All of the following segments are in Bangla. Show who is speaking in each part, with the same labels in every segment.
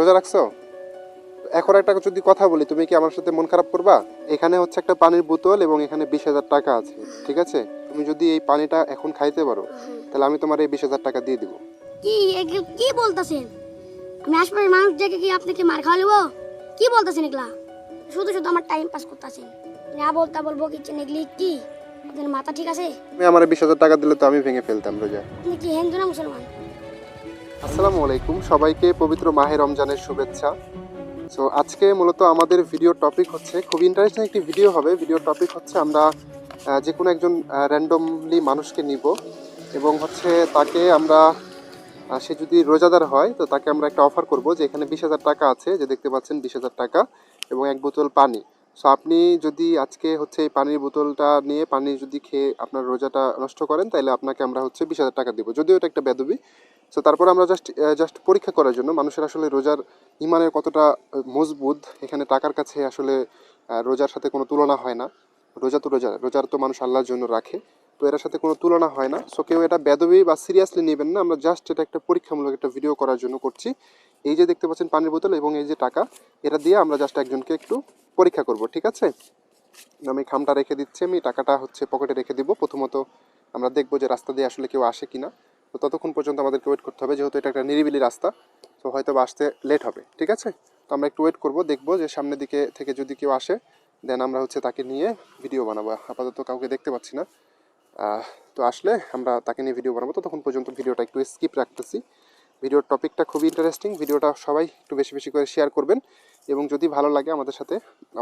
Speaker 1: রোজা রাখছো? এখন একটা যদি কথা বলি তুমি কি আমার সাথে মন খারাপ করবা? এখানে হচ্ছে একটা পানির বোতল এবং এখানে বিশ হাজার টাকা আছে ঠিক আছে? তুমি যদি এই পানিটা এখন খাইতে পারো তাহলে আমি তোমার এই বিশ হাজার টাকা দিয়ে দিব।
Speaker 2: কি কি বলতেছেন? আমি আশপাশের মানুষ দেখে কি আপনাকে মার খাওয়া নেব কি বলতেছেন এগুলা? শুধু শুধু আমার টাইম পাস করতেছেন। না বলতা বলব কিচ্ছেন এগুলি কি? আপনার মাথা ঠিক আছে?
Speaker 1: তুমি আমার বিশ হাজার টাকা দিলে তো আমি ভেঙে ফেলতাম রোজা।
Speaker 2: আপনি কি হিন্দু না মুসলমান?
Speaker 1: আসসালামু আলাইকুম। সবাইকে পবিত্র মাহে রমজানের শুভেচ্ছা। সো আজকে মূলত আমাদের ভিডিও টপিক হচ্ছে, খুব ইন্টারেস্টিং একটি ভিডিও হবে। ভিডিও টপিক হচ্ছে আমরা যে কোনো একজন র্যান্ডমলি মানুষকে নিব এবং হচ্ছে তাকে আমরা সে যদি রোজাদার হয়, তো তাকে আমরা একটা অফার করব যে এখানে বিশ হাজার টাকা আছে, যে দেখতে পাচ্ছেন বিশ হাজার টাকা এবং এক বোতল পানি। সো আপনি যদি আজকে হচ্ছে এই পানির বোতলটা নিয়ে পানি যদি খেয়ে আপনার রোজাটা নষ্ট করেন তাহলে আপনাকে আমরা হচ্ছে বিশ হাজার টাকা দেবো। যদিও এটা একটা বেদবি। সো তারপর আমরা জাস্ট জাস্ট পরীক্ষা করার জন্য মানুষের আসলে রোজার ইমানের কতটা মজবুত, এখানে টাকার কাছে আসলে রোজার সাথে কোনো তুলনা হয় না। রোজা তো রোজা, রোজার তো মানুষ আল্লাহর জন্য রাখে। তো এর সাথে কোনো তুলনা হয় না। সো কেউ এটা বেদবি বা সিরিয়াসলি নেবেন না। আমরা জাস্ট এটা একটা পরীক্ষামূলক একটা ভিডিও করার জন্য করছি। এই যে দেখতে পাচ্ছেন পানির বোতল এবং এই যে টাকা, এটা দিয়ে আমরা জাস্ট একজনকে একটু পরীক্ষা করব, ঠিক আছে? আমি খামটা রেখে দিচ্ছি, আমি টাকাটা হচ্ছে পকেটে রেখে দিব। প্রথমত আমরা দেখব যে রাস্তা দিয়ে আসলে কেউ আসে কিনা। তো ততক্ষণ পর্যন্ত আমাদেরকে ওয়েট করতে হবে, যেহেতু এটা একটা নিরিবিলি রাস্তা, তো হয়তো আসতে লেট হবে, ঠিক আছে? তো আমরা একটু ওয়েট করব, দেখব যে সামনের দিকে থেকে যদি কেউ আসে দেন আমরা হচ্ছে তাকে নিয়ে ভিডিও বানাবো। আপাতত কাউকে দেখতে পাচ্ছি না। তো আসলে আমরা তাকে নিয়ে ভিডিও বানাবো। ততক্ষণ পর্যন্ত ভিডিওটা একটু স্কিপ রাখতেছি। ভিডিওর টপিকটা খুবই ইন্টারেস্টিং ভিডিওটা সবাই একটু বেশি বেশি করে শেয়ার করবেন। এবং যদি ভালো লাগে আমাদের সাথে,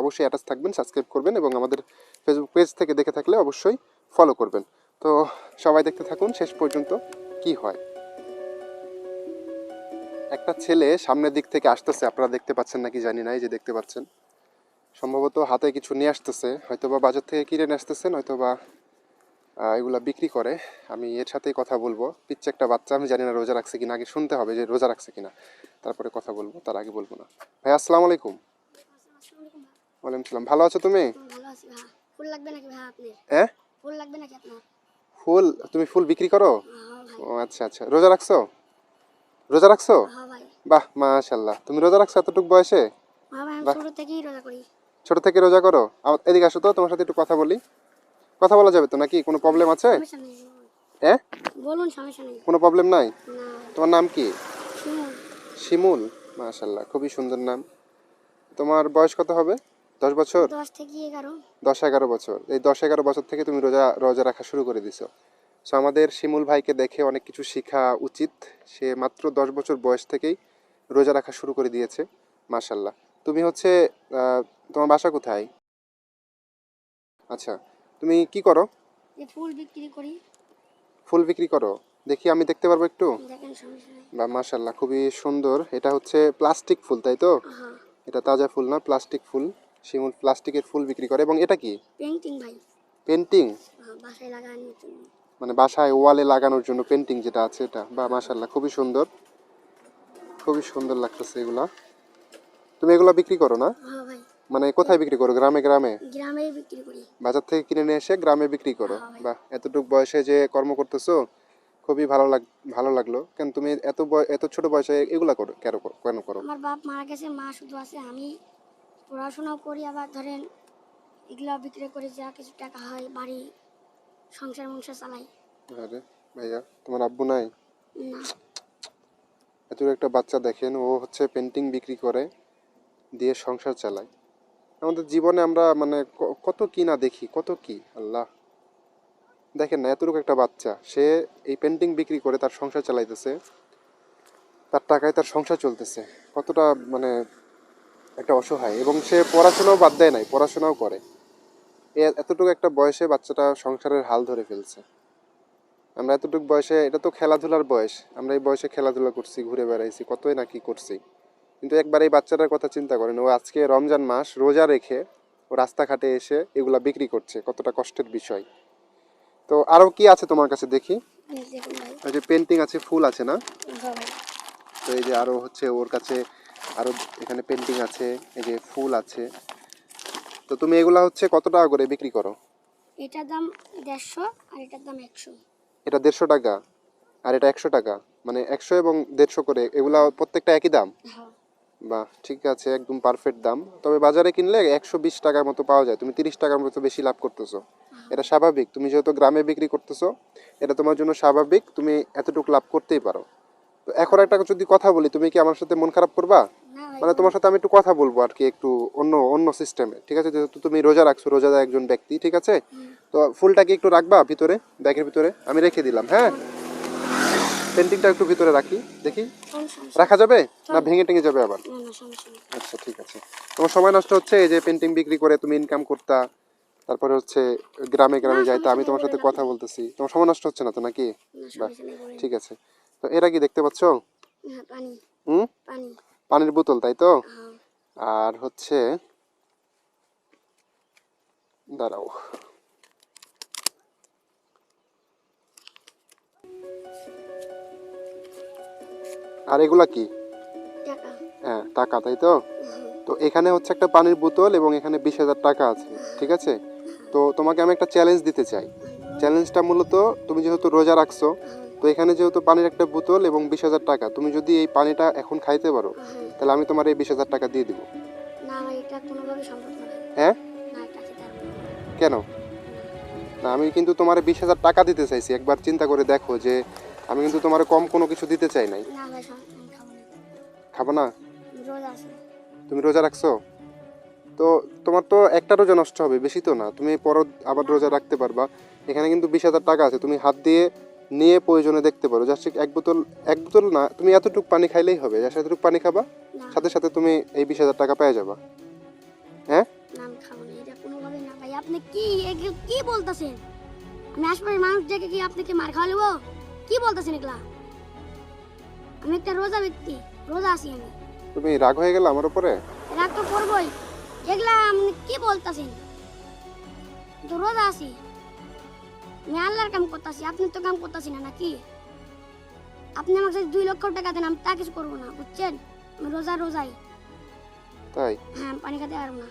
Speaker 1: অবশ্যই অ্যাটাচ থাকবেন সাবস্ক্রাইব করবেন এবং আমাদের ফেসবুক পেজ থেকে দেখে থাকলে অবশ্যই ফলো করবেন। তো সবাই দেখতে থাকুন, শেষ পর্যন্ত কি হয়। একটা ছেলে সামনের দিক থেকে আসতেছে। আপনারা দেখতে পাচ্ছেন নাকি জানি না, এই যে দেখতে পাচ্ছেন। সম্ভবত হাতে কিছু নিয়ে আসতেছে। হয়তো বা বাজার থেকে কিনে নিয়ে আসতেছে নয়তো বা এগুলা বিক্রি করে আমি এর সাথেই কথা বলব। পিচ্ছে একটা বাচ্চা আমি জানি না রোজা রাখছে কিনা আগে শুনতে হবে যে রোজা রাখছে কিনা। তারপরে কথা বলব তার আগে বলব না। ভাই আসসালামু আলাইকুম। ওয়ালাইকুম সালাম। ভালো আছো তুমি?
Speaker 2: ফুল লাগবে নাকি ভাই আপনার?
Speaker 1: হ্যাঁ?
Speaker 2: ফুল লাগবে নাকি আপনার?
Speaker 1: ফুল? তুমি ফুল বিক্রি করো?
Speaker 2: হ্যাঁ
Speaker 1: ও আচ্ছা আচ্ছা। রোজা রাখছো? রোজা রাখছো?
Speaker 2: হ্যাঁ ভাই।
Speaker 1: বাহ মাশাল্লাহ তুমি রোজা রাখছো এতটুকু বয়সে?
Speaker 2: হ্যাঁ ছোট থেকেই রোজা করি।
Speaker 1: ছোট থেকে রোজা করো? এদিকে আসো তো তোমার সাথে একটু কথা বলি। কথা বলা যাবে তো নাকি? কোনো প্রবলেম আছে? হ্যাঁ
Speaker 2: বলুন সমস্যা নেই।
Speaker 1: কোনো প্রবলেম নাই? তোমার নাম কি? শিমুল। মাশাল্লাহ খুবই সুন্দর নাম। তোমার বয়স কত হবে? দশ বছর?
Speaker 2: দশ এগারো।
Speaker 1: বছর। এই দশ এগারো বছর থেকে তুমি রোজা রোজা রাখা শুরু করে দিছো। সো আমাদের শিমুল ভাইকে দেখে অনেক কিছু শেখা উচিত। সে মাত্র দশ বছর বয়স থেকেই রোজা রাখা শুরু করে দিয়েছে মাশাল্লাহ তুমি হচ্ছে তোমার বাসা কোথায়? আচ্ছা তুমি কি করো?
Speaker 2: ফুল বিক্রি করি।
Speaker 1: ফুল বিক্রি করো। দেখি আমি দেখতে পারব একটু। বা মাশাল্লাহ খুবই সুন্দর। এটা হচ্ছে প্লাস্টিক ফুল তাই তো?
Speaker 2: হ্যাঁ।
Speaker 1: এটা তাজা ফুল না প্লাস্টিক ফুল? শিমুল প্লাস্টিকের ফুল বিক্রি করে। এবং এটা কি?
Speaker 2: পেন্টিং ভাই।
Speaker 1: পেন্টিং
Speaker 2: হ্যাঁ, বাসায় লাগানোর জন্য।
Speaker 1: মানে বাসায় ওয়ালে লাগানোর জন্য পেন্টিং যেটা আছে এটা। বা মাশাল্লাহ খুবই সুন্দর। খুবই সুন্দর লাগতেছে এগুলা। তুমি এগুলা বিক্রি করো না?
Speaker 2: হ্যাঁ ভাই।
Speaker 1: মানে কোথায় বিক্রি করো? গ্রামে গ্রামে?
Speaker 2: গ্রামেই বিক্রি করি।
Speaker 1: বাজার থেকে কিনে নিয়ে এসে গ্রামে বিক্রি করো।
Speaker 2: হ্যাঁ ভাই।
Speaker 1: বা এতটুক বয়সে যে কর্ম করতেছো খুবই ভালো লাগ ভালো লাগল। কেন তুমি এত বয়- এত ছোট বয়সে এগুলা করো কেন করো কেন করো?
Speaker 2: আমার বাপ মারা গেছে মা শুধু আছে আমি পড়াশোনাও করি আবার ধরেন এগুলো বিক্রি করে যা কিছু টাকা হয় বাড়ি সংসার মংসার চালাই।
Speaker 1: আরে ভাইয়া তোমার আব্বু নাই? এত একটা বাচ্চা দেখেন ও হচ্ছে পেন্টিং বিক্রি করে দিয়ে সংসার চালায়। আমাদের জীবনে আমরা মানে কত কি না দেখি, কত কি? আল্লাহ। দেখেন না, এতটুকু একটা বাচ্চা, সে এই পেন্টিং বিক্রি করে তার সংসার চালাইতেছে, তার টাকায় তার সংসার চলতেছে, কতটা মানে একটা অসহায়। এবং সে পড়াশোনাও বাদ দেয় নাই, পড়াশোনাও করে। এতটুকু একটা বয়সে বাচ্চাটা সংসারের হাল ধরে ফেলছে। আমরা এতটুকু বয়সে, এটা তো খেলাধুলার বয়স, আমরা এই বয়সে খেলাধুলা করছি, ঘুরে বেড়াইছি, কতই না কি করছি। কিন্তু একবার এই বাচ্চাটার কথা চিন্তা করেন ও আজকে রমজান মাস রোজা রেখে ও রাস্তাঘাটে এসে এগুলা বিক্রি করছে কতটা কষ্টের বিষয়। তো আরও কি আছে তোমার কাছে দেখি?
Speaker 2: এই
Speaker 1: ওই যে পেন্টিং আছে ফুল আছে না? তো এই যে আরও হচ্ছে ওর কাছে আরও এখানে পেন্টিং আছে এই যে ফুল আছে। তো তুমি এগুলা হচ্ছে কত টাকা করে বিক্রি করো?
Speaker 2: এটার দাম দেড়শো আর এটার দাম একশো।
Speaker 1: এটা দেড়শো টাকা? আর এটা একশো টাকা? মানে একশো এবং দেড়শো করে এগুলা প্রত্যেকটা একই দাম?
Speaker 2: হ্যাঁ।
Speaker 1: বাহ ঠিক আছে একদম পারফেক্ট দাম। তবে বাজারে কিনলে একশো বিশ টাকার মতো পাওয়া যায়। তুমি তিরিশ টাকার মতো বেশি লাভ করতেছো। এটা স্বাভাবিক। তুমি যেহেতু গ্রামে বিক্রি করতেছো এটা তোমার জন্য স্বাভাবিক। তুমি এতটুকু লাভ করতেই পারো। তো এখন একটা যদি কথা বলি তুমি কি আমার সাথে মন খারাপ করবা? মানে তোমার সাথে আমি একটু কথা বলব আর কি একটু অন্য অন্য সিস্টেমে ঠিক আছে? যেহেতু তুমি রোজা রাখছো রোজা রোজাদার একজন ব্যক্তি ঠিক আছে? তো ফুলটা কি একটু রাখবা ভিতরে ব্যাগের ভিতরে? আমি রেখে দিলাম হ্যাঁ? পেন্টিংটা একটু ভিতরে রাখি দেখি? রাখা যাবে? না ভেঙে টেঙে যাবে আবার? আচ্ছা ঠিক আছে। তোমার সময় নষ্ট হচ্ছে এই যে পেন্টিং বিক্রি করে তুমি ইনকাম করতা তারপরে হচ্ছে গ্রামে গ্রামে যাইতা আমি তোমার সাথে কথা বলতেছি। তোমার সময় নষ্ট হচ্ছে না তো নাকি। ঠিক আছে। তো এরা কি দেখতে পাচ্ছ? হুম? পানির বোতল তাই তো?
Speaker 2: হ্যাঁ।
Speaker 1: আর হচ্ছে দাঁড়াও। আর এগুলা কি? হ্যাঁ টাকা তাই তো? তো এখানে হচ্ছে একটা পানির বোতল এবং এখানে বিশ হাজার টাকা আছে ঠিক আছে? তো তোমাকে আমি একটা চ্যালেঞ্জ দিতে চাই। চ্যালেঞ্জটা মূলত তুমি যেহেতু রোজা রাখছো তো এখানে যেহেতু পানির একটা বোতল এবং বিশ হাজার টাকা তুমি যদি এই পানিটা এখন খাইতে পারো তাহলে আমি তোমার এই বিশ হাজার টাকা দিয়ে দিব। হ্যাঁ। কেন? না আমি কিন্তু তোমার বিশ হাজার টাকা দিতে চাইছি একবার চিন্তা করে দেখো যে আমি কিন্তু তোমার কম কোনো কিছু দিতে চাই নাই।
Speaker 2: খাব না?
Speaker 1: তুমি রোজা রাখছো? তো তোমার তো একটা রোজা নষ্ট হবে বেশি তো না। তুমি পর আবার রোজা রাখতে পারবা। এখানে কিন্তু বিশ হাজার টাকা আছে। তুমি হাত দিয়ে নিয়ে প্রয়োজনে দেখতে পারো। জাস্ট এক বোতল এক বোতল না তুমি এতটুকু পানি খাইলেই হবে। জাস্ট এতটুকু পানি খাবা সাথে সাথে তুমি এই বিশ হাজার টাকা পেয়ে যাবা। হ্যাঁ?
Speaker 2: আপনি কি কি বলতেছেন? আমি আশপাশের মানুষ দেখে কি আপনাকে মার খাওয়া কি বলতেছেন এগুলা? আমি একটা রোজা ব্যক্তি। রোজা আছি আমি
Speaker 1: তুমি রাগ হয়ে গেলে আমার উপরে?
Speaker 2: রাগ তো করবোই। এগুলা আপনি কি বলতেছেন তো রোজা আছি আমি আল্লাহর কাম করতেছি আপনি তো কাম করতেছি না নাকি? আপনি আমাকে যদি দুই লক্ষ টাকা দেন আমি তা কিছু করব না বুঝছেন? আমি রোজা রোজাই।
Speaker 1: তাই?
Speaker 2: হ্যাঁ পানি খেতে পারব না।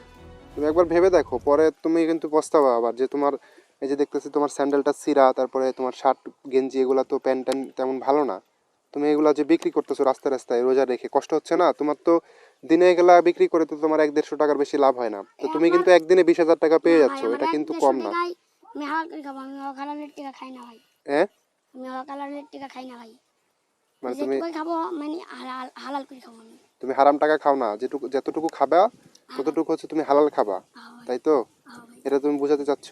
Speaker 1: তুমি একবার ভেবে দেখো পরে তুমি কিন্তু পস্তাবা আবার যে তোমার এই যে দেখতেছি তোমার স্যান্ডেলটা সিরা তারপরে তোমার শার্ট গেঞ্জি এগুলা তো প্যান্ট ট্যান্ট তেমন ভালো না। তুমি এগুলা যে বিক্রি করতেছো রাস্তায় রাস্তায় রোজা রেখে কষ্ট হচ্ছে না? তোমার তো দিনে এগুলা বিক্রি করে তো তোমার এক দেড়শো টাকার বেশি লাভ হয় না। তো তুমি কিন্তু একদিনে বিশ হাজার টাকা পেয়ে যাচ্ছ এটা কিন্তু কম না।
Speaker 2: আমি হালাল খাব আমি হালালের টিকা খাই না ভাই।
Speaker 1: হ্যাঁ?
Speaker 2: আমি হালালের টিকা খাই না ভাই।
Speaker 1: মানে তুমি
Speaker 2: খাব মানে হালাল হালাল করে খাব আমি।
Speaker 1: তুমি হারাম টাকা খাও না যেটুকু যতটুকু খাবা ততটুকু হচ্ছে তুমি হালাল খাবা
Speaker 2: হ্যাঁ
Speaker 1: তাই তো?
Speaker 2: হ্যাঁ
Speaker 1: এটা তুমি বোঝাতে চাচ্ছ?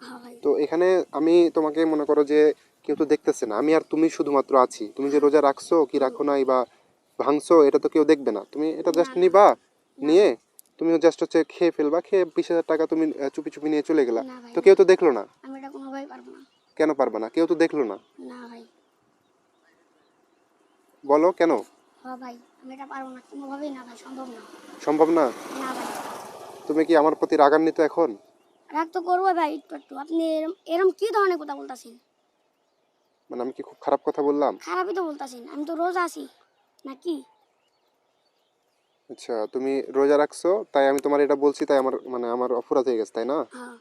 Speaker 2: হ্যাঁ
Speaker 1: তো এখানে আমি তোমাকে মনে করো যে কেউ তো দেখতেছে না। আমি আর তুমি শুধুমাত্র আছি। তুমি যে রোজা রাখছো কি রাখো নাই বা ভাঙছো এটা তো কেউ দেখবে না। তুমি এটা জাস্ট নিবা নিয়ে তুমি জাস্ট হচ্ছে খেয়ে ফেলবা খেয়ে বিশ হাজার টাকা তুমি চুপি চুপি নিয়ে চলে গেলা। তো কেউ তো দেখল না। কেন পারবা না? কেউ তো দেখল না। বলো কেন?
Speaker 2: সম্ভব না।
Speaker 1: তুমি কি আমার প্রতি রাগান্বিত এখন?
Speaker 2: রাগ তো করব ভাই একটু একটু। আপনি এরম এরম কি ধরনের কথা বলতেছেন?
Speaker 1: মানে আমি কি খুব খারাপ কথা বললাম?
Speaker 2: খারাপই তো বলতেছেন আমি তো রোজ আসি নাকি?
Speaker 1: আচ্ছা তুমি রোজা রাখছো তাই আমি তোমার এটা বলছি তাই আমার মানে আমার অপরাধ হয়ে গেছে তাই না?
Speaker 2: হ্যাঁ।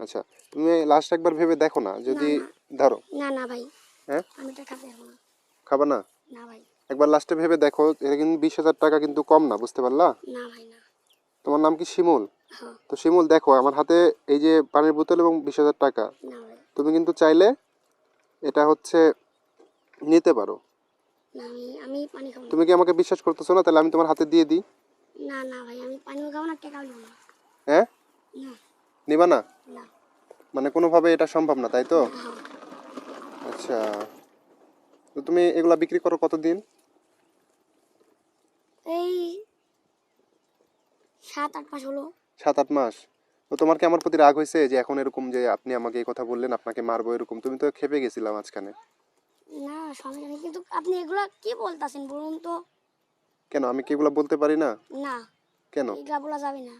Speaker 1: আচ্ছা তুমি লাস্ট একবার ভেবে দেখো না যদি ধরো।
Speaker 2: না না ভাই।
Speaker 1: হ্যাঁ?
Speaker 2: আমি এটা খাতে পারব না।
Speaker 1: খাবা না?
Speaker 2: না ভাই।
Speaker 1: একবার লাস্টে ভেবে দেখো এটা কিন্তু বিশ হাজার টাকা কিন্তু কম না বুঝতে পারলা?
Speaker 2: না ভাই না।
Speaker 1: তোমার নাম কি শিমুল?
Speaker 2: হ্যাঁ।
Speaker 1: তো শিমুল দেখো আমার হাতে এই যে পানির বোতল এবং বিশ হাজার টাকা।
Speaker 2: না ভাই।
Speaker 1: তুমি কিন্তু চাইলে এটা হচ্ছে নিতে পারো।
Speaker 2: আমি পানি খাব
Speaker 1: তুমি কি আমাকে বিশ্বাস করতেছো না? তাহলে আমি তোমার হাতে দিয়ে দিই।
Speaker 2: না না ভাই আমি পানিও খাব না টেকাও না।
Speaker 1: হ্যাঁ?
Speaker 2: না।
Speaker 1: নিবা না?
Speaker 2: না।
Speaker 1: মানে কোনোভাবে এটা সম্ভব না তাই তো? আচ্ছা। তো তুমি এগুলা বিক্রি করো কতদিন?
Speaker 2: এই সাত আট মাস হলো।
Speaker 1: সাত আট মাস? তো তোমার কি আমার প্রতি রাগ হয়েছে যে এখন এরকম যে আপনি আমাকে এই কথা বললেন আপনাকে মারবো এরকম? তুমি তো খেপে গেছিলাম মাঝখানে।
Speaker 2: না সমস্যা নেই কিন্তু আপনি এগুলো কি বলতেছেন বলুন তো?
Speaker 1: কেন? আমি কি এগুলা বলতে পারি না?
Speaker 2: না।
Speaker 1: কেন?
Speaker 2: এগুলা বলা যাবে না।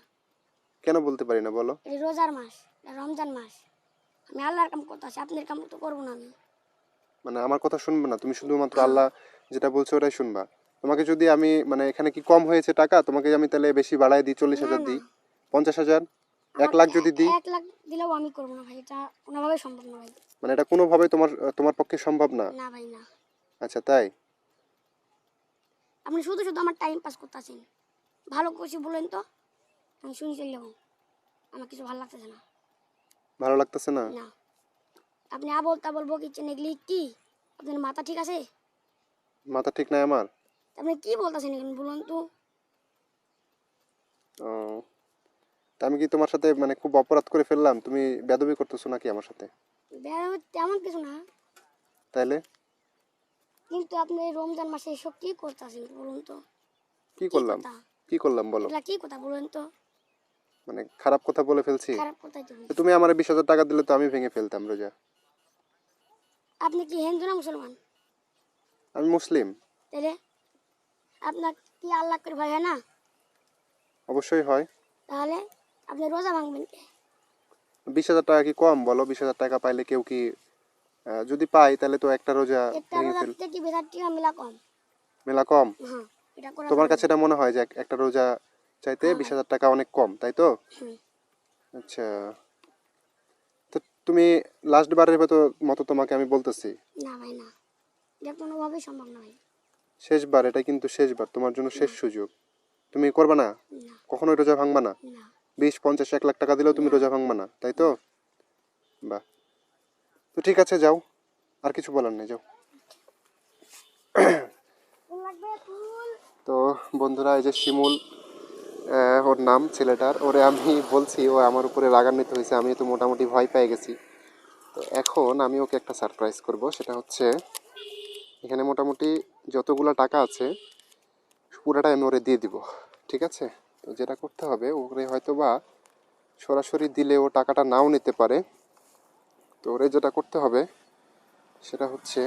Speaker 1: কেন বলতে পারি না বলো?
Speaker 2: এটা রোজার মাস এটা রমজান মাস। আমি আল্লাহর কাম করতেছি আপনার কাম তো করব না আমি।
Speaker 1: মানে আমার কথা শুনবে না? তুমি শুধুমাত্র আল্লাহ যেটা বলছো ওটাই শুনবা। তোমাকে যদি আমি মানে এখানে কি কম হয়েছে টাকা তোমাকে আমি তাহলে বেশি বাড়ায় দিই চল্লিশ হাজার দিই? পঞ্চাশ হাজার? এক লাখ যদি দিই?
Speaker 2: এক লাখ দিলেও আমি করব না ভাই এটা কোনোভাবে সম্ভব না ভাই।
Speaker 1: মানে এটা কোনোভাবে তোমার তোমার পক্ষে সম্ভব না?
Speaker 2: না ভাই না।
Speaker 1: আচ্ছা তাই?
Speaker 2: আপনি শুধু শুধু আমার টাইম পাস করতেছেন। ভালো কিছু বলেন তো আমি শুনি চলে যাব আমার কিছু ভালো লাগতেছে না।
Speaker 1: ভালো লাগতেছে না?
Speaker 2: না। আপনি আবল তাবল বকিচ্ছেন এগুলি কি? আপনার মাথা ঠিক আছে?
Speaker 1: মাথা ঠিক নাই আমার?
Speaker 2: আপনি কি বলতেছেন এখানে বলুন তো।
Speaker 1: ও। তা আমি কি তোমার সাথে মানে খুব অপরাধ করে ফেললাম? তুমি বেদবি করতেছো নাকি আমার সাথে?
Speaker 2: বেড়ানো তেমন কিছু না।
Speaker 1: তাইলে?
Speaker 2: কিন্তু আপনি রমজান মাসে এসব কি করতেছেন বলুন তো?
Speaker 1: কি করলাম? কি করলাম বলো?
Speaker 2: এগুলা কি কথা বলুন তো?
Speaker 1: মানে খারাপ কথা বলে ফেলছি।
Speaker 2: খারাপ কথাই তো
Speaker 1: তুমি আমার বিশ হাজার টাকা দিলে তো আমি ভেঙে ফেলতাম রোজা।
Speaker 2: আপনি কি হিন্দু না মুসলমান?
Speaker 1: আমি মুসলিম।
Speaker 2: তাহলে আপনার কি আল্লাহ করে ভয় হয় না?
Speaker 1: অবশ্যই হয়।
Speaker 2: তাহলে? আপনি রোজা ভাঙবেন
Speaker 1: বিশ হাজার টাকা কি কম বলো? বিশ হাজার টাকা পাইলে কেউ কি যদি পাই তাহলে তো একটা রোজা
Speaker 2: একটা রোজা থেকে বেজার টিকা মেলা কম।
Speaker 1: মেলা কম?
Speaker 2: হ্যাঁ
Speaker 1: তোমার কাছে এটা মনে হয় যে একটা রোজা চাইতে বিশ হাজার টাকা অনেক কম তাই তো?
Speaker 2: হুম।
Speaker 1: আচ্ছা। তো তুমি লাস্ট বারের মতো মতো তোমাকে আমি বলতেছি।
Speaker 2: না ভাই না। এটা কোনোভাবেই সম্ভব না ভাই।
Speaker 1: শেষবার এটা কিন্তু শেষবার। তোমার জন্য শেষ সুযোগ। তুমি করবে না? কখনো রোজা ভাঙবা না। বিশ, পঞ্চাশ, এক লাখ টাকা দিলেও তুমি রোজা ভাঙবা না, তাই তো? বাহ। তো ঠিক আছে, যাও। আর কিছু বলার নেই, যাও। তো বন্ধুরা, এই যে শিমুল ওর নাম, ছেলেটার, ওরে আমি বলছি, ও আমার উপরে রাগান্বিত হয়েছে, আমি তো মোটামুটি ভয় পেয়ে গেছি। তো এখন আমি ওকে একটা সারপ্রাইজ করব, সেটা হচ্ছে, এখানে মোটামুটি যতগুলো টাকা আছে পুরাটা আমি ওরে দিয়ে দিব, ঠিক আছে? তো যেটা করতে হবে, ওরে হয়তো বা সরাসরি দিলে ও টাকাটা নাও নিতে পারে। তো ওরে যেটা করতে হবে, সেটা হচ্ছে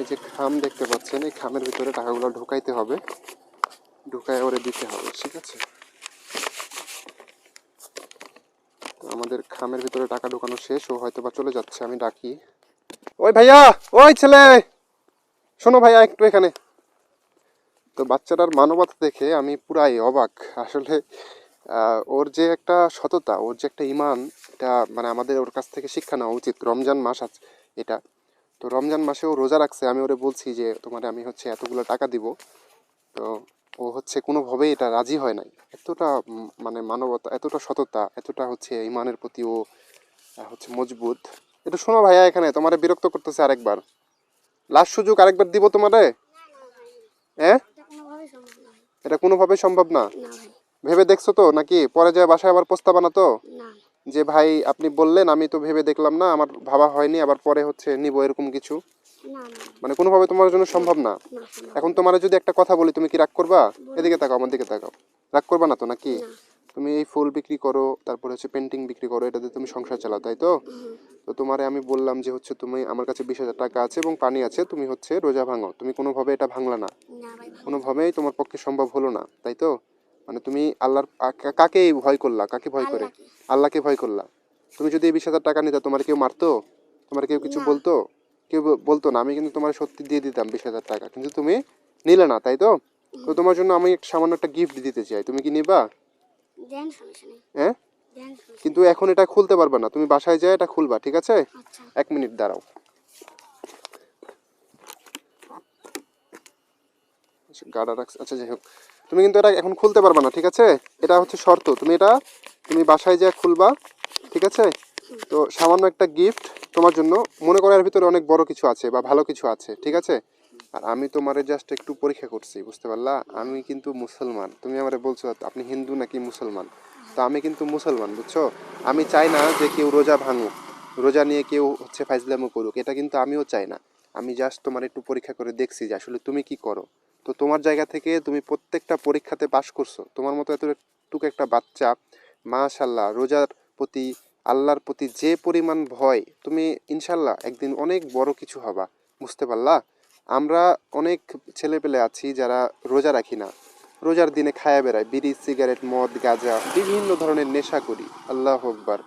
Speaker 1: এই যে খাম দেখতে পাচ্ছেন, এই খামের ভিতরে টাকাগুলো ঢুকাইতে হবে। ঢুকায় ওরে দিতে হবে, ঠিক আছে? আমাদের খামের ভিতরে টাকা ঢুকানো শেষ, ও হয়তো বা চলে যাচ্ছে, আমি ডাকি। ওই ভাইয়া, ওই ছেলে! শোনো ভাইয়া, একটু এখানে। তো বাচ্চাটার মানবতা দেখে আমি পুরাই অবাক। আসলে ওর যে একটা সততা, ওর যে একটা ইমান, এটা মানে আমাদের ওর কাছ থেকে শিক্ষা নেওয়া উচিত। রমজান মাস আছে এটা। তো রমজান মাসে ও রোজা রাখছে। আমি ওরে বলছি যে, তোমার আমি হচ্ছে এতগুলো টাকা দিব। তো ও হচ্ছে কোনোভাবেই এটা রাজি হয় নাই। এতটা মানে মানবতা, এতটা সততা, এতটা হচ্ছে ইমানের প্রতি ও হচ্ছে মজবুত। একটু শোনো ভাইয়া এখানে, তোমারে বিরক্ত করতেছে আরেকবার। লাস্ট সুযোগ আরেকবার দিব তোমারে? হ্যাঁ
Speaker 2: এটা কোনোভাবেই সম্ভব না ভাই
Speaker 1: এটা কোনোভাবে সম্ভব না। ভেবে দেখছ তো নাকি? পরে যায় বাসায় আবার প্রস্তাব আনাতো
Speaker 2: তো?
Speaker 1: যে ভাই আপনি বললেন আমি তো ভেবে দেখলাম না আমার ভাবা হয়নি আবার পরে হচ্ছে নিব এরকম কিছু। মানে কোনোভাবে তোমার জন্য সম্ভব না। এখন তোমার যদি একটা কথা বলি তুমি কি রাগ করবা? এদিকে তাকাও আমার দিকে তাকাও। রাগ করবা না তো নাকি? তুমি এই ফুল বিক্রি করো তারপরে হচ্ছে পেন্টিং বিক্রি করো এটাতে তুমি সংসার চালাও তাই তো? তো তোমারে আমি বললাম যে হচ্ছে তুমি আমার কাছে বিশ হাজার টাকা আছে এবং পানি আছে তুমি হচ্ছে রোজা ভাঙো। তুমি কোনোভাবে এটা ভাঙলা না। কোনোভাবেই তোমার পক্ষে সম্ভব হলো না তাই তো? মানে তুমি আল্লাহর কাকে ভয় করলা? কাকে ভয় করে?
Speaker 2: আল্লাহকে।
Speaker 1: ভয় করলা। তুমি যদি এই বিশ হাজার টাকা নিতে তোমার কেউ মারতো? তোমার কেউ কিছু বলতো? কেউ বল- বলতো না? আমি কিন্তু তোমার সত্যি দিয়ে দিতাম বিশ হাজার টাকা কিন্তু তুমি নিলে না তাই তো? তো তোমার জন্য আমি একটা সামান্য একটা গিফট দিতে চাই। তুমি কি নিবা? হ্যাঁ? কিন্তু এখন এটা খুলতে পারবে না। তুমি বাসায় যায় এটা খুলবা ঠিক আছে?
Speaker 2: আচ্ছা।
Speaker 1: এক মিনিট দাঁড়াও। আচ্ছা, গাড়া রাখছ। আচ্ছা যাই হোক। তুমি কিন্তু এটা এখন খুলতে পারবে না ঠিক আছে? এটা হচ্ছে শর্ত। তুমি এটা তুমি বাসায় যা খুলবা ঠিক আছে? তো সামান্য একটা গিফট তোমার জন্য। মনে করো এর ভিতরে অনেক বড় কিছু আছে বা ভালো কিছু আছে ঠিক আছে? আর আমি তোমারে জাস্ট একটু পরীক্ষা করছি, বুঝতে পারলা? আমি কিন্তু মুসলমান। তুমি আমারে বলছো, আপনি হিন্দু নাকি মুসলমান? তো আমি কিন্তু মুসলমান, বুঝছ? আমি চাই না যে কেউ রোজা ভাঙুক, রোজা নিয়ে কেউ হচ্ছে ফাইজলামো করুক, এটা কিন্তু আমিও চাই না। আমি জাস্ট তোমার একটু পরীক্ষা করে দেখছি যে আসলে তুমি কি করো। তো তোমার জায়গা থেকে তুমি প্রত্যেকটা পরীক্ষাতে পাশ করছ। তোমার মতো এত এতটুকু একটা বাচ্চা মাশাল্লাহ রোজার প্রতি, আল্লাহর প্রতি যে পরিমাণ ভয়, তুমি ইনশাল্লাহ একদিন অনেক বড় কিছু হবা, বুঝতে পারলা? আমরা অনেক ছেলেপেলে আছি যারা রোজা রাখি না। রোজার দিনে খায়া বেড়ায় বিড়ি, সিগারেট, মদ, গাঁজা, বিভিন্ন ধরনের নেশা করি। আল্লাহ আকবার।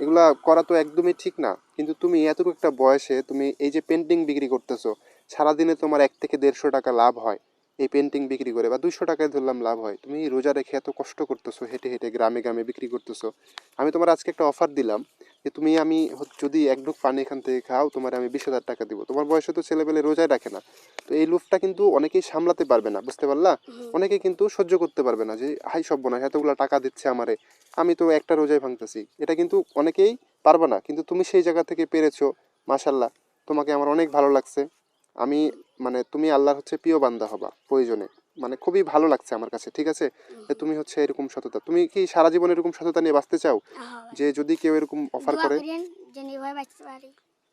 Speaker 1: এগুলা করা তো একদমই ঠিক না। কিন্তু তুমি এতটুকু একটা বয়সে তুমি এই যে পেন্টিং বিক্রি করতেছো, সারাদিনে তোমার এক থেকে দেড়শো টাকা লাভ হয়। এই পেন্টিং বিক্রি করে বা দুইশো টাকায় ধরলাম লাভ হয়। তুমি রোজা রেখে এত কষ্ট করতেছো, হেঁটে হেঁটে গ্রামে গ্রামে বিক্রি করতেছো। আমি তোমার আজকে একটা অফার দিলাম। যে তুমি আমি যদি এক ঢুক পানি এখান থেকে খাও তোমার আমি বিশ হাজার টাকা দিব। তোমার বয়সে তো ছেলেপেলে রোজায় রাখে না। তো এই লোভটা কিন্তু অনেকেই সামলাতে পারবে না বুঝতে পারলা? অনেকে কিন্তু সহ্য করতে পারবে না যে হাই সব না এতগুলো টাকা দিচ্ছে আমারে আমি তো একটা রোজায় ভাঙতেছি। এটা কিন্তু অনেকেই পারবে না। কিন্তু তুমি সেই জায়গা থেকে পেরেছ মাশাল্লাহ তোমাকে আমার অনেক ভালো লাগছে। আমি মানে তুমি আল্লাহর হচ্ছে প্রিয় বান্দা হবা প্রয়োজনে। মানে খুবই ভালো লাগছে আমার কাছে ঠিক আছে? তুমি হচ্ছে এরকম সততা। তুমি কি সারা জীবন এরকম সততা নিয়ে বাঁচতে চাও? যে যদি কেউ এরকম অফার করে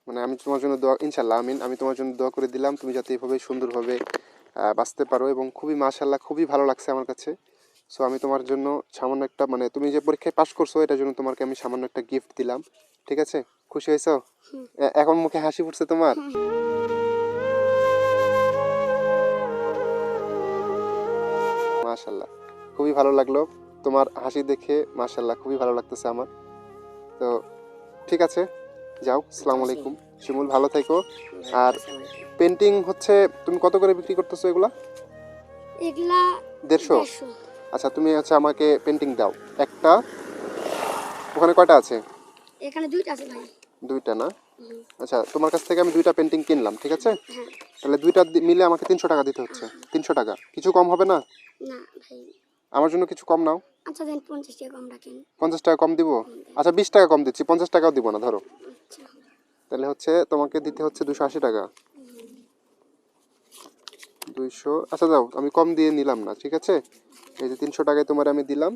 Speaker 1: মানে আমি তোমার জন্য দোয়া ইনশাল্লাহ আমিন। আমি তোমার জন্য দোয়া করে দিলাম তুমি যাতে এইভাবে সুন্দরভাবে বাঁচতে পারো এবং খুবই মাশাল্লাহ খুবই ভালো লাগছে আমার কাছে। সো আমি তোমার জন্য সামান্য একটা মানে তুমি যে পরীক্ষায় পাশ করছ এটার জন্য তোমাকে আমি সামান্য একটা গিফট দিলাম ঠিক আছে? খুশি হয়েছো? এখন মুখে হাসি ফুটছে তোমার? মাশাল্লাহ খুবই ভালো লাগল। তোমার হাসি দেখে মাশাল্লাহ খুবই ভালো লাগতেছে আমার। তো ঠিক আছে যাও আসসালামু আলাইকুম। শিমুল ভালো থেকো। আর পেন্টিং হচ্ছে তুমি কত করে বিক্রি করতেছো এগুলা?
Speaker 2: এগুলা
Speaker 1: দেড়শো। আচ্ছা তুমি হচ্ছে আমাকে পেন্টিং দাও। একটা। ওখানে কয়টা আছে?
Speaker 2: এখানে দুইটা আছে ভাই।
Speaker 1: দুইটা না। আচ্ছা তোমার কাছ থেকে আমি দুইটা পেন্টিং কিনলাম ঠিক আছে? তাহলে দুইটা মিলে আমাকে তিনশো টাকা দিতে হচ্ছে। তিনশো টাকা। কিছু কম হবে না?
Speaker 2: না ভাই।
Speaker 1: আমার জন্য কিছু কম নাও।
Speaker 2: আচ্ছা দেন পঞ্চাশ টাকা কম রাখেন
Speaker 1: পঞ্চাশ টাকা কম দিব? আচ্ছা বিশ টাকা কম দিচ্ছি। পঞ্চাশ টাকাও দিব না ধরো।
Speaker 2: আচ্ছা।
Speaker 1: তাহলে হচ্ছে তোমাকে দিতে হচ্ছে দুশো আশি টাকা। দুইশো আচ্ছা যাও আমি কম দিয়ে নিলাম না ঠিক আছে? এই যে তিনশো টাকায় তোমার আমি দিলাম।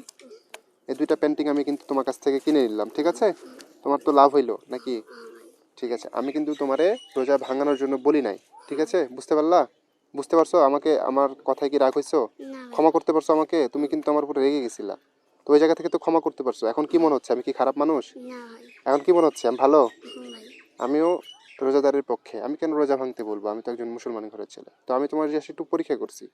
Speaker 1: এই দুইটা পেন্টিং আমি কিন্তু তোমার কাছ থেকে কিনে নিলাম ঠিক আছে? তোমার তো লাভ হইল নাকি? ঠিক আছে আমি কিন্তু তোমারে রোজা ভাঙানোর জন্য বলি নাই ঠিক আছে? বুঝতে পারলা? বুঝতে পারছ? আমাকে আমার কথায় কি রাগ হয়েছো ক্ষমা করতে পারছ আমাকে? তুমি কিন্তু আমার উপরে রেগে গেছিলা। তো ওই জায়গা থেকে তো ক্ষমা করতে পারছ। এখন কি মনে হচ্ছে? আমি কি খারাপ মানুষ? এখন কি মনে হচ্ছে? আমি ভালো? আমিও রোজাদারের পক্ষে। আমি কেন রোজা ভাঙতে বলব? আমি তো একজন মুসলমান ঘরের ছেলে। তো আমি তোমার যে একটু পরীক্ষা করছি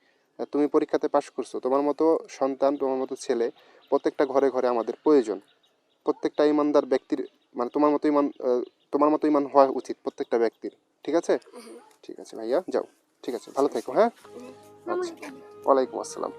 Speaker 1: তুমি পরীক্ষাতে পাশ করছ। তোমার মতো সন্তান তোমার মতো ছেলে প্রত্যেকটা ঘরে ঘরে আমাদের প্রয়োজন। প্রত্যেকটা ইমানদার ব্যক্তির মানে তোমার মতো ইমান তোমার মতো ইমান হওয়া উচিত প্রত্যেকটা ব্যক্তির। ঠিক আছে? ঠিক আছে ভাইয়া যাও। ঠিক আছে ভালো থেকো হ্যাঁ? আচ্ছা। ওয়ালাইকুম আসসালাম।